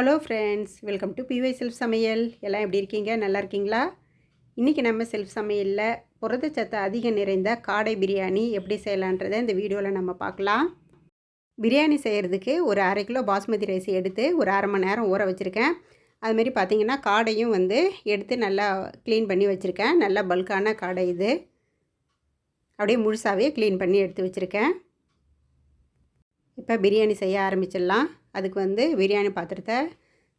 Hello friends welcome to பிவை self சமையல் எல்லாம் எப்படி இருக்கீங்க? நல்லா இருக்கீங்களா? இன்றைக்கி நம்ம செல்ஃப் சமையலில் புரதச்சத்து அதிகம் நிறைந்த காடை பிரியாணி எப்படி செய்யலான்றதை இந்த வீடியோவில் நம்ம பார்க்கலாம். பிரியாணி செய்கிறதுக்கு ஒரு அரை கிலோ பாஸ்மதி ரைஸ் எடுத்து ஒரு அரை மணி நேரம் ஊற வச்சுருக்கேன். அதுமாரி பார்த்தீங்கன்னா காடையும் வந்து எடுத்து நல்லா க்ளீன் பண்ணி வச்சுருக்கேன். நல்லா பல்கான காடை இது. அப்படியே முழுசாகவே க்ளீன் பண்ணி எடுத்து வச்சுருக்கேன். இப்போ பிரியாணி செய்ய ஆரம்பிச்சிடலாம். அதுக்கு வந்து பிரியாணி பாத்திரத்தை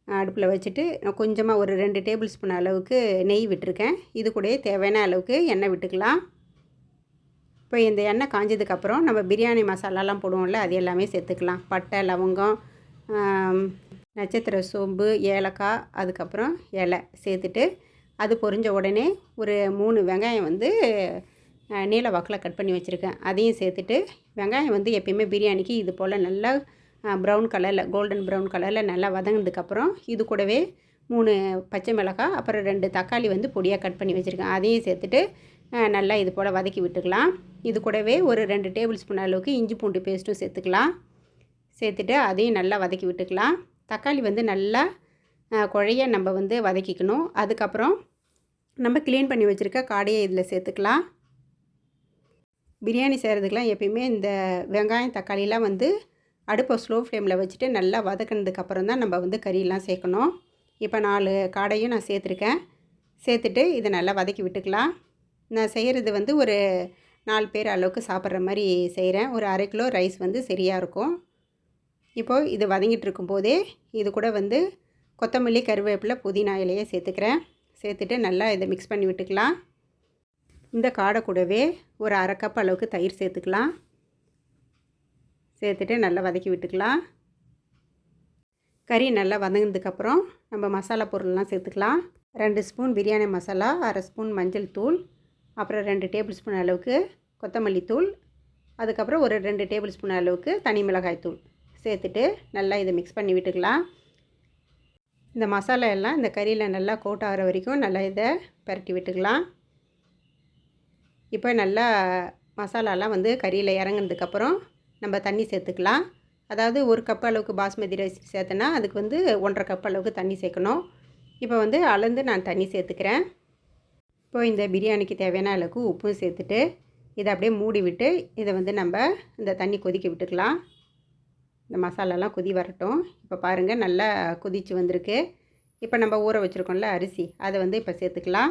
அடுப்பில் வச்சுட்டு நான் கொஞ்சமாக ஒரு ரெண்டு டேபிள் ஸ்பூன் அளவுக்கு நெய் விட்டுருக்கேன். இது கூட தேவையான அளவுக்கு எண்ணெய் விட்டுக்கலாம். இப்போ இந்த எண்ணெய் காஞ்சதுக்கப்புறம் நம்ம பிரியாணி மசாலாலாம் போடுவோம்ல அது எல்லாமே சேர்த்துக்கலாம். பட்டை லவங்கம் நட்சத்திர சோம்பு ஏலக்காய் அதுக்கப்புறம் இலை சேர்த்துட்டு அது பொரிஞ்ச உடனே ஒரு மூணு வெங்காயம் வந்து நீல வாக்கில் கட் பண்ணி வச்சுருக்கேன். அதையும் சேர்த்துட்டு வெங்காயம் வந்து எப்பயுமே பிரியாணிக்கு இது போல் நல்லா ப்ரௌன் கலரில் கோல்டன் ப்ரௌன் கலரில் நல்லா வதங்கினதுக்கப்புறம் இது கூடவே மூணு பச்சை மிளகாய் அப்புறம் ரெண்டு தக்காளி வந்து பொடியாக கட் பண்ணி வச்சுருக்கேன். அதையும் சேர்த்துட்டு நல்லா இது போல் வதக்கி விட்டுக்கலாம். இது கூடவே ஒரு ரெண்டு டேபிள் ஸ்பூன் அளவுக்கு இஞ்சி பூண்டு பேஸ்ட்டும் சேர்த்துக்கலாம். சேர்த்துட்டு அதையும் நல்லா வதக்கி விட்டுக்கலாம். தக்காளி வந்து நல்லா குழைய நம்ம வந்து வதக்கிக்கணும். அதுக்கப்புறம் நம்ம க்ளீன் பண்ணி வச்சுருக்க காடையை இதில் சேர்த்துக்கலாம். பிரியாணி செய்கிறதுக்கெலாம் எப்பயுமே இந்த வெங்காயம் தக்காளிலாம் வந்து அடுப்பை ஸ்லோ ஃப்ளேமில் வச்சுட்டு நல்லா வதக்கினதுக்கப்புறம் தான் நம்ம வந்து கறியெல்லாம் சேர்க்கணும். இப்போ நாலு காடையும் நான் சேர்த்துருக்கேன். சேர்த்துட்டு இதை நல்லா வதக்கி விட்டுக்கலாம். நான் செய்கிறது வந்து ஒரு நாலு பேர் அளவுக்கு சாப்பிட்ற மாதிரி செய்கிறேன் ஒரு அரை கிலோ ரைஸ் வந்து சரியாக இருக்கும். இப்போது இது வதங்கிட்டு இருக்கும்போதே இது கூட வந்து கொத்தமல்லி கருவேப்பிலை புதினா இலையை சேர்த்துக்கிறேன். சேர்த்துட்டு நல்லா இதை மிக்ஸ் பண்ணி விட்டுக்கலாம். இந்த காடை கூடவே ஒரு அரை கப் அளவுக்கு தயிர் சேர்த்துக்கலாம். சேர்த்துட்டு நல்லா வதக்கி விட்டுக்கலாம். கறி நல்லா வதங்கினதுக்கப்புறம் நம்ம மசாலா பொருள்லாம் சேர்த்துக்கலாம். ரெண்டு ஸ்பூன் பிரியாணி மசாலா அரை ஸ்பூன் மஞ்சள் தூள் அப்புறம் ரெண்டு டேபிள் ஸ்பூன் அளவுக்கு கொத்தமல்லி தூள் அதுக்கப்புறம் ஒரு ரெண்டு டேபிள் ஸ்பூன் அளவுக்கு தனி மிளகாய் தூள் சேர்த்துட்டு நல்லா இதை மிக்ஸ் பண்ணி விட்டுக்கலாம். இந்த மசாலா எல்லாம் இந்த கறியில் நல்லா கோட் ஆகிற வரைக்கும் நல்லா இதை பரட்டி விட்டுக்கலாம். இப்போ நல்லா மசாலாலாம் வந்து கறியில் இறங்கினதுக்கப்புறம் நம்ம தண்ணி சேர்த்துக்கலாம். அதாவது ஒரு கப் அளவுக்கு பாஸ்மதி ரைஸ் சேர்த்தனா அதுக்கு வந்து ஒன்றரை கப் அளவுக்கு தண்ணி சேர்க்கணும். இப்போ வந்து அளந்து நான் தண்ணி சேர்த்துக்கிறேன். இப்போ இந்த பிரியாணிக்கு தேவையான அளவுக்கு உப்பும் சேர்த்துட்டு இதை அப்படியே மூடி விட்டு இதை வந்து நம்ம இந்த தண்ணி கொதிக்க விட்டுக்கலாம். இந்த மசாலாலாம் கொதி வரட்டும். இப்போ பாருங்கள் நல்லா கொதித்து வந்திருக்கு. இப்போ நம்ம ஊற வச்சுருக்கோம்ல அரிசி அதை வந்து இப்போ சேர்த்துக்கலாம்.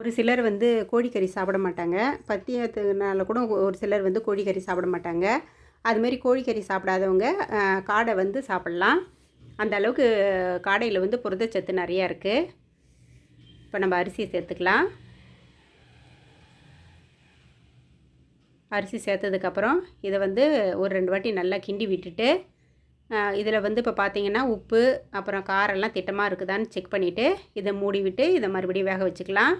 ஒரு சிலர் வந்து கோழிக்கறி சாப்பிட மாட்டாங்க. பத்தியத்தினால கூட ஒரு சிலர் வந்து கோழிக்கறி சாப்பிட மாட்டாங்க. அதுமாரி கோழிக்கறி சாப்பிடாதவங்க காடை வந்து சாப்பிட்லாம். அந்த அளவுக்கு காடையில் வந்து புரதச்சத்து நிறையா இருக்குது இப்போ நம்ம அரிசி சேர்த்துக்கலாம். அரிசி சேர்த்ததுக்கப்புறம் இதை வந்து ஒரு ரெண்டு வாட்டி நல்லா கிண்டி விட்டுட்டு இதில் வந்து இப்போ பார்த்தீங்கன்னா உப்பு அப்புறம் காரெல்லாம் திட்டமாக இருக்குதான்னு செக் பண்ணிவிட்டு இதை மூடி விட்டு இதை மறுபடியும் வேக வச்சுக்கலாம்.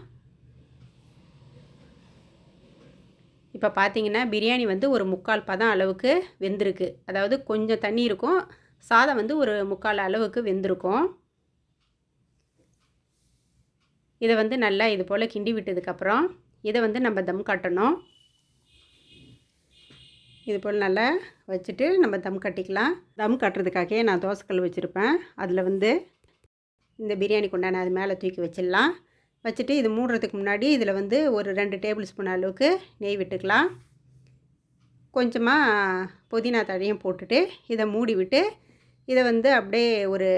இப்போ பார்த்தீங்கன்னா பிரியாணி வந்து ஒரு முக்கால் பதம் அளவுக்கு வெந்திருக்கு. அதாவது கொஞ்சம் தண்ணி இருக்கும். சாதம் வந்து ஒரு முக்கால் அளவுக்கு வெந்திருக்கும். இதை வந்து நல்லா இது போல் கிண்டி விட்டதுக்கப்புறம் இதை வந்து நம்ம தம் கட்டணும். இது போல் நல்லா வச்சுட்டு நம்ம தம் கட்டிக்கலாம். தம் கட்டுறதுக்காகவே நான் தோசைக்கல் வச்சுருப்பேன். அதில் வந்து இந்த பிரியாணி கொண்டான அது மேலே தூக்கி வச்சிடலாம். வச்சுட்டு இது மூடுறதுக்கு முன்னாடி இதில் வந்து ஒரு ரெண்டு டேபிள் ஸ்பூன் அளவுக்கு நெய் விட்டுக்கலாம். கொஞ்சமாக புதினா தழையும் போட்டுட்டு இதை மூடி விட்டு இதை வந்து அப்படியே ஒரு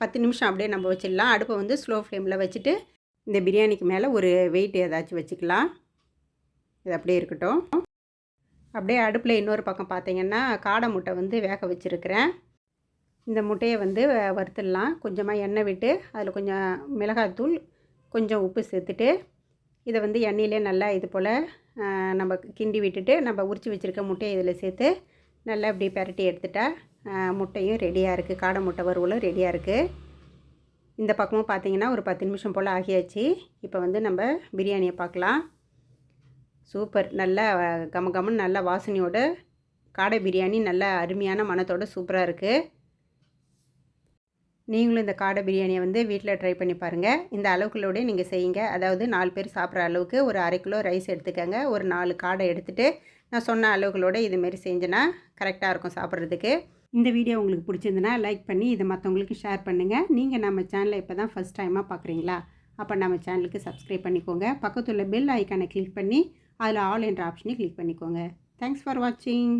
பத்து நிமிஷம் அப்படியே நம்ம வச்சிடலாம். அடுப்பை வந்து ஸ்லோ ஃப்ளேமில் வச்சுட்டு இந்த பிரியாணிக்கு மேலே ஒரு வெயிட் ஏதாச்சும் வச்சுக்கலாம். இது அப்படியே இருக்கட்டும். அப்படியே அடுப்பில் இன்னொரு பக்கம் பார்த்தீங்கன்னா காடை முட்டை வந்து வேக வச்சுருக்கிறேன். இந்த முட்டையை வந்து வறுத்துடலாம். கொஞ்சமாக எண்ணெய் விட்டு அதில் கொஞ்சம் மிளகாத்தூள் கொஞ்சம் உப்பு சேர்த்துட்டு இதை வந்து எண்ணெயிலே நல்லா இது போல் நம்ம கிண்டி விட்டுட்டு நம்ம உரித்து வச்சுருக்க முட்டையை இதில் சேர்த்து நல்லா இப்படி பரட்டி எடுத்துட்டா முட்டையும் ரெடியாக இருக்குது காடை முட்டை வறுவலும் ரெடியாக இருக்குது இந்த பக்கமும் பார்த்திங்கன்னா ஒரு பத்து நிமிஷம் போல் ஆகியாச்சு. இப்போ வந்து நம்ம பிரியாணியை பார்க்கலாம் சூப்பர். நல்லா கம கமன்னு நல்லா வாசனையோட காடை பிரியாணி நல்லா அருமையான மனத்தோடு சூப்பராக இருக்குது நீங்களும் இந்த காடை பிரியாணியை வந்து வீட்டில் ட்ரை பண்ணி பாருங்கள் இந்த அளவுகளோட நீங்கள் செய்யுங்க. அதாவது நாலு பேர் சாப்பிட்ற அளவுக்கு ஒரு அரை கிலோ ரைஸ் எடுத்துக்கோங்க. ஒரு நாலு காடை எடுத்துகிட்டு நான் சொன்ன அளவுகளோட இதுமாரி செஞ்சேன்னா கரெக்டாக இருக்கும் சாப்பிட்றதுக்கு. இந்த வீடியோ உங்களுக்கு பிடிச்சிருந்துன்னா லைக் பண்ணி இதை மற்றவங்களுக்கு ஷேர் பண்ணுங்கள் நீங்கள் நம்ம சேனலை இப்போ தான் ஃபஸ்ட் டைமாக பார்க்குறீங்களா அப்போ நம்ம சேனலுக்கு சப்ஸ்கிரைப் பண்ணிக்கோங்க. பக்கத்துள்ள பெல் ஐக்கானை கிளிக் பண்ணி அதில் ஆல் என்ற ஆப்ஷனை கிளிக் பண்ணிக்கோங்க. தேங்க்ஸ் ஃபார் வாட்சிங்